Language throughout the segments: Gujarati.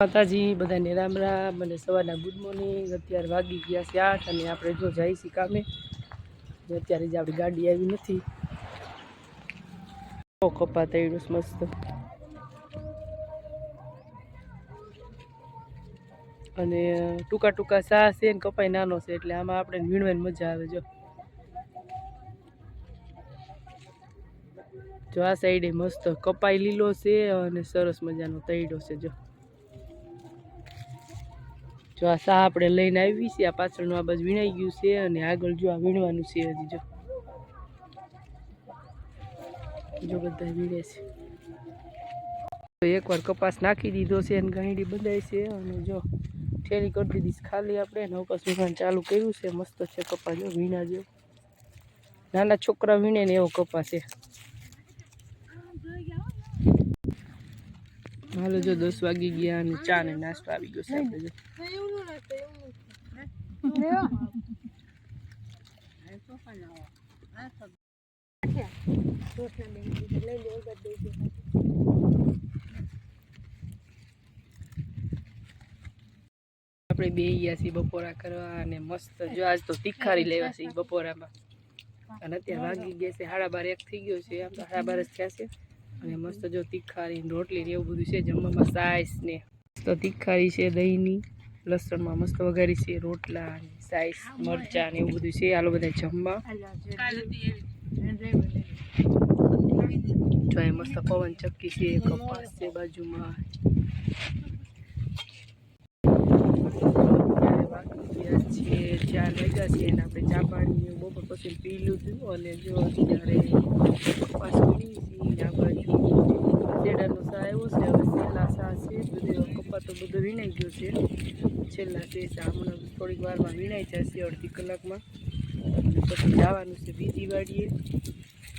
માતાજી, બધાને રામ રામ અને સવારના ગુડ મોર્નિંગ. અત્યારે વાગી ગયા છે આઠ અને આપણે જો જઈએ છીએ કામે. અત્યારે જ આપણી ગાડી આવી નથી. કપા તૈડું મસ્ત. અને ટૂંકા ટૂંકા સા છે ને કપાઈ નાનો છે એટલે આમાં આપણે વીણવાની મજા આવે જો. જો આ સાઈડે મસ્ત કપાઈ લીલો છે અને સરસ મજાનો તૈડો છે જો. જો આ સા આપણે લઈને આવી છે આ પાછળનું આ બાજુ વીણાઈ ગયું છે અને આગળ જો આ વીણવાનું છે હજી જો. જો બધા વીણે છે. તો એકવાર કપાસ નાખી દીધો છે અને ગાંડી બંધાય છે અને જો ઠેલી કરી દીધી ખાલી આપણે ને કપાસ ચાલુ કર્યું છે. મસ્ત છે કપાસ, જો વીણા જો નાના છોકરા વીણે ને એવો કપાસ છે. હાલો જો દસ વાગી ગયા અને ચા ને નાસ્તો આવી ગયો છે આપણે જો. આપણે બે ગયા છીએ બપોરા કરવા અને મસ્ત જો આજ તો તીખારી લેવા છે બપોરામાં. અને અત્યારે વાગી ગયા છે, સાડા બાર એક થઈ ગયો છે, આમ તો સાડા બાર જ થયા છે. અને મસ્ત જો તીખારી રોટલી ને એવું બધું છે, જમવામાં સાઈસ ને. મસ્ત તીખારી છે દહીંની, લસણમાં મસ્ત વઘારી છે, રોટલા સાઈસ મરચાં ને એવું બધું છે, આલો બધા જમવા. જો એ મસ્ત પવન ચક્કી છે, કપાસ છે બાજુમાં. છે ચાર વાગ્યા છે અને આપણે ચા પાણી પછી પી લીધું અને જો અત્યારે કપાસ વીણી છીએ આ બાજુ શેડાનો સા આવ્યો છે હવે છેલ્લા સા છે બધું કપા બધો વીણાઈ ગયો છે. છેલ્લા છે હમણાં થોડીક વારમાં વીણાઈ જશે અડધી કલાકમાં. પછી જવાનું છે બીજી વાડીએ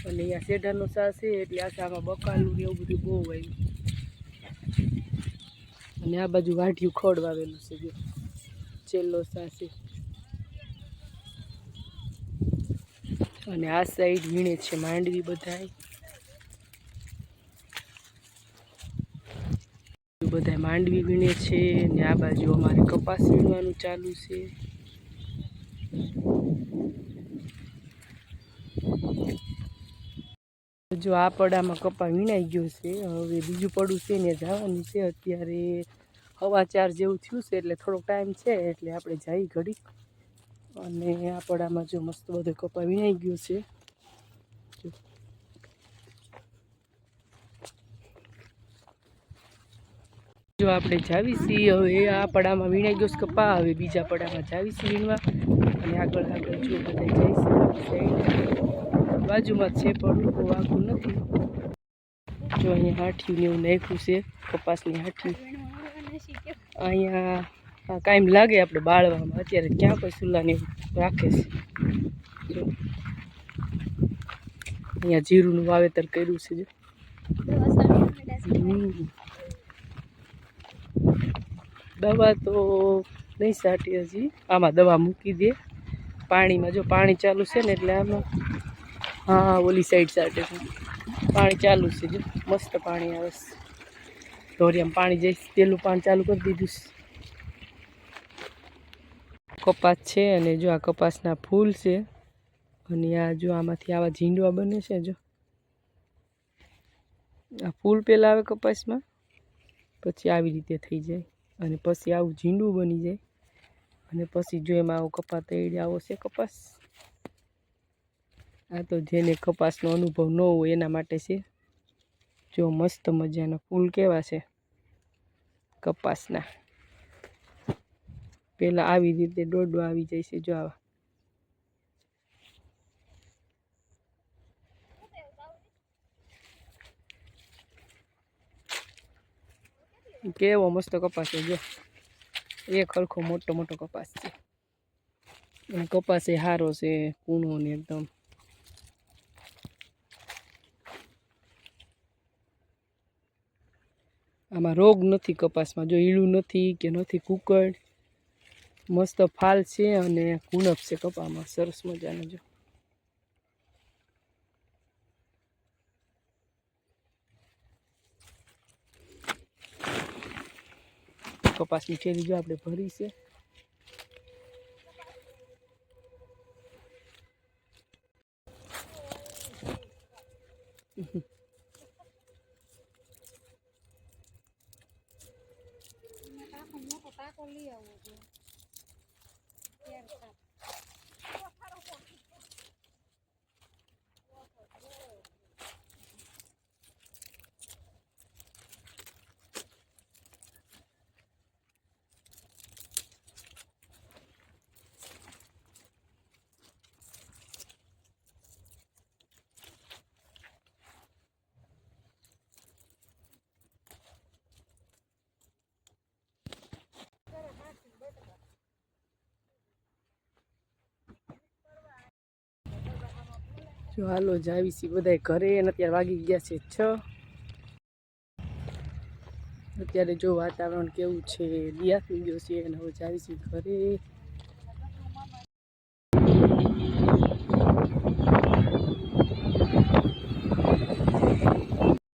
અને અહીંયા શેઢાનો સા છે, એટલે આ સામાં બકાલું ને એવું બધું બહુ આવ્યું અને આ બાજુ વાઢિયું ખોડ વાવેલું છે જો. છેલ્લો સા છે. અને આ સાઈડ વીણે છે માંડવી બધાય. બધાય માંડવી વીણે છે ને આ બાજુ અમારે કપાસ વીણવાનું ચાલુ છે. જો આ પડામાં કપા વીણાઈ ગયો છે, હવે બીજું પડું છે ને જવાનું છે અત્યારે. હવા ચાર જેવું થયું છે એટલે થોડોક ટાઈમ છે એટલે આપણે જઈ ઘડી અને આ પડામાં જો મસ્ત બધો કપા વીણાઈ ગયો છે. જો. આપણે જાવી છીએ હવે આ પડામાં વીણાઈ ગયો કપા હવે બીજા પડામાં જાવી છીએ વીણવા. અને આગળ આગળ જો બધા જઈશું બાજુમાં છે પણ બહુ આગું નથી. જો અહીંયા હાઠિયું ને એવું નાખ્યું છે કપાસની હાઠી અહીંયા કાંઈ લાગે આપણે બાળવામાં. અત્યારે ક્યાં કોઈ એવું રાખે છે. અહીંયા જીરુંનું વાવેતર કર્યું છે જો. દવા તો નહીં સાટી હજી. આમાં દવા મૂકી દે. પાણીમાં જો પાણી ચાલુ છે ને એટલે આમાં હા, ઓલી સાઈડ સાટે પાણી ચાલુ છે જો. મસ્ત પાણી આવે છે. ધોરિયામાં પાણી જઈશ પેલું પાણી ચાલુ કરી દીધું છે. કપાસ છે અને જો આ કપાસના ફૂલ છે. અને આ જો આમાંથી આવા ઝીંડવા બને છે જો. આ ફૂલ પહેલાં આવે કપાસમાં. પછી આવી રીતે થઈ જાય. અને પછી આવું ઝીંડું બની જાય. અને પછી જો એમાં આવો કપાસ તૈડી આવો છે કપાસ. આ તો જેને કપાસનો અનુભવ ન હોય એના માટે છે. જો મસ્ત મજાના ફૂલ કેવા છે કપાસના. પહેલાં આવી રીતે દોડો આવી જાય છે જો આવા. કેવો મસ્ત કપાસ છે, જો. એક હરખો મોટો મોટો કપાસ છે. કપાસ એ સારો છે, કૂણો ને એકદમ. આમાં રોગ નથી કપાસમાં, જો ઈળું નથી કે નથી કુકડ મસ્ત ફાલ છે અને કુણપ છે કપામાં, સરસ મજાનું, જો. કપાસની ઠેરી જો આપણે ભરી છે. જો હાલો જાવી છીએ બધા ઘરે અને અત્યારે વાગી ગયા છે છ. અત્યારે જો વાતાવરણ કેવું છે દિયા થઈ ગયો છે અને હવે જાવી છીએ ઘરે.